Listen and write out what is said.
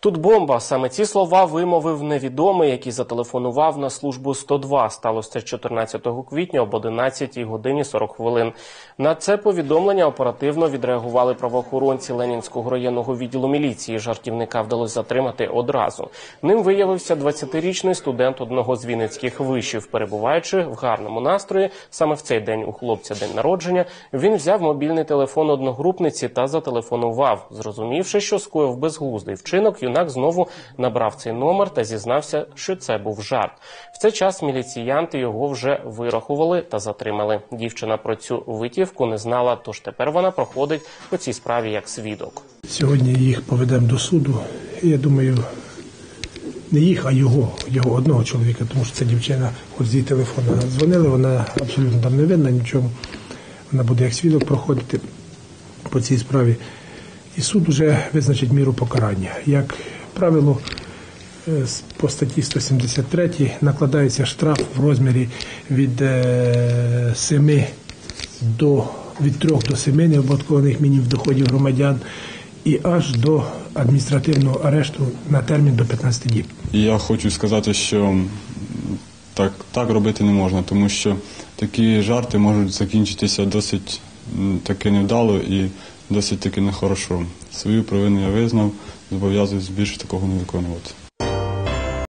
Тут бомба. Саме ці слова вимовив невідомий, який зателефонував на службу 102. Сталося 14 квітня об 11 годині 40 хвилин. На це повідомлення оперативно відреагували правоохоронці Ленінського районного відділу міліції. Жартівника вдалося затримати одразу. Ним виявився 20-річний студент одного з вінницьких вишів. Перебуваючи в гарному настрої, саме в цей день у хлопця день народження, він взяв мобільний телефон одногрупниці та зателефонував. Зрозумівши, що скоїв безглуздий вчинок, юнак знову набрав цей номер та зізнався, що це був жарт. В цей час міліціянти його вже вирахували та затримали. Дівчина про цю витівку не знала, тож тепер вона проходить по цій справі як свідок. Сьогодні їх поведемо до суду. Я думаю, не їх, а його, його одного чоловіка, тому що ця дівчина, хоч з її телефону дзвонили, вона абсолютно там не винна нічому. Вона буде як свідок проходити по цій справі. І суд вже визначить міру покарання. Як правило, е, по статті 173 накладається штраф в розмірі від 7 до від 3 до 7 неоподаткованих мінімумів доходів громадян і аж до адміністративного арешту на термін до 15 діб. Я хочу сказати, що так, так робити не можна, тому що такі жарти можуть закінчитися досить таки невдало і досить таки нехорошо. Свою провину я визнав, зобов'язуюсь більше такого не виконувати.